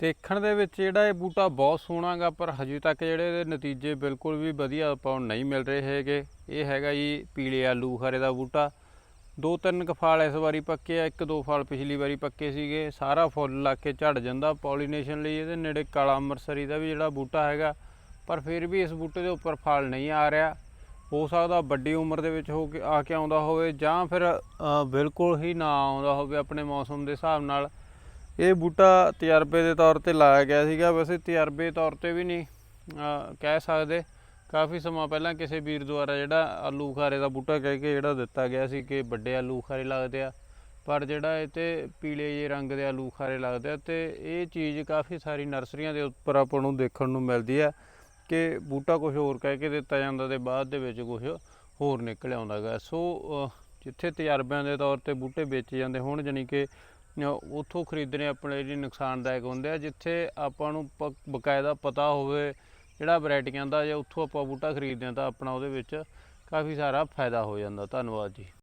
ਦੇਖਣ ਦੇ ਵਿੱਚ ਜਿਹੜਾ ਇਹ ਬੂਟਾ ਬਹੁਤ ਸੋਹਣਾਗਾ ਪਰ ਹਜੇ ਤੱਕ ਜਿਹੜੇ ਇਹਦੇ ਨਤੀਜੇ ਬਿਲਕੁਲ ਵੀ ਵਧੀਆ ਆਪਾਂ ਨੂੰ ਨਹੀਂ ਮਿਲ ਰਹੇ ਹੈਗੇ। ਇਹ ਹੈਗਾ ਜੀ ਪੀਲੇ ਆਲੂ ਖਾਰੇ ਦਾ ਬੂਟਾ। ਦੋ ਤਿੰਨ ਕੁ ਫਲ ਇਸ ਵਾਰੀ ਪੱਕੇ ਆ, ਇੱਕ ਦੋ ਫਲ ਪਿਛਲੀ ਵਾਰੀ ਪੱਕੇ ਸੀਗੇ। ਸਾਰਾ ਫੁੱਲ ਲਾ ਕੇ ਝੜ ਜਾਂਦਾ ਪੋਲੀਨੇਸ਼ਨ ਲਈ, ਇਹਦੇ ਨੇੜੇ ਕਾਲਾ ਅੰਮ੍ਰਿਤਸਰੀ ਦਾ ਵੀ ਜਿਹੜਾ ਬੂਟਾ ਹੈਗਾ। ਪਰ ਫਿਰ ਵੀ ਇਸ ਬੂਟੇ ਦੇ ਉੱਪਰ ਫਲ ਨਹੀਂ ਆ ਰਿਹਾ। ਹੋ ਸਕਦਾ ਵੱਡੀ ਉਮਰ ਦੇ ਵਿੱਚ ਹੋ ਕੇ, ਆ ਕੇ ਆਉਂਦਾ ਹੋਵੇ ਜਾਂ ਫਿਰ ਬਿਲਕੁਲ ਹੀ ਨਾ ਆਉਂਦਾ ਹੋਵੇ ਆਪਣੇ ਮੌਸਮ ਦੇ ਹਿਸਾਬ ਨਾਲ। ਇਹ ਬੂਟਾ ਤਜਰਬੇ ਦੇ ਤੌਰ ਤੇ ਲਾਇਆ ਗਿਆ ਸੀਗਾ, ਵੈਸੇ ਤਜਰਬੇ ਤੌਰ ਤੇ ਵੀ ਨਹੀਂ ਕਹਿ ਸਕਦੇ। ਕਾਫੀ ਸਮਾਂ ਪਹਿਲਾਂ ਕਿਸੇ ਵੀਰ ਦੁਆਰਾ ਜਿਹੜਾ ਆਲੂ ਖਾਰੇ ਦਾ ਬੂਟਾ ਕਹਿ ਕੇ ਜਿਹੜਾ ਦਿੱਤਾ ਗਿਆ ਸੀ ਕਿ ਵੱਡੇ ਆਲੂ ਖਾਰੇ ਲੱਗਦੇ ਆ, ਪਰ ਜਿਹੜਾ ਇਹ ਤੇ ਪੀਲੇ ਜਿਹੇ ਰੰਗ ਦੇ ਆਲੂ ਖਾਰੇ ਲੱਗਦੇ ਆ ਤੇ ਇਹ ਚੀਜ਼ ਕਾਫੀ ਸਾਰੀ ਨਰਸਰੀਆਂ ਦੇ ਉੱਪਰ ਆਪਾਂ ਨੂੰ ਦੇਖਣ ਨੂੰ ਮਿਲਦੀ ਆ ਕਿ ਬੂਟਾ ਕੁਝ ਹੋਰ ਕਹਿ ਕੇ ਦਿੱਤਾ ਜਾਂਦਾ ਤੇ ਬਾਅਦ ਦੇ ਵਿੱਚ ਕੁਝ ਹੋਰ ਨਿਕਲ ਆਉਂਦਾ ਗਾ। ਸੋ ਜਿੱਥੇ ਤਜਰਬਿਆਂ ਦੇ ਤੌਰ ਤੇ ਬੂਟੇ ਵੇਚੇ ਜਾਂਦੇ ਹੋਣ, ਜਾਣੀ ਕਿ ਉੱਥੋਂ ਖਰੀਦਣੇ ਆਪਣੇ ਲਈ ਨੁਕਸਾਨਦਾਇਕ ਹੁੰਦੇ ਆ, ਜਿੱਥੇ ਆਪਾਂ ਨੂੰ ਪ- ਬਕਾਇਦਾ ਪਤਾ ਹੋਵੇ ਜਿਹੜਾ ਵੈਰਾਈਟੀਆਂ ਦਾ ਜਾਂ ਉੱਥੋਂ ਆਪਾਂ ਬੂਟਾ ਖਰੀਦਦੇ ਆ ਤਾਂ ਆਪਣਾ ਉਹਦੇ ਵਿੱਚ ਕਾਫੀ ਸਾਰਾ ਫਾਇਦਾ ਹੋ ਜਾਂਦਾ। ਧੰਨਵਾਦ ਜੀ।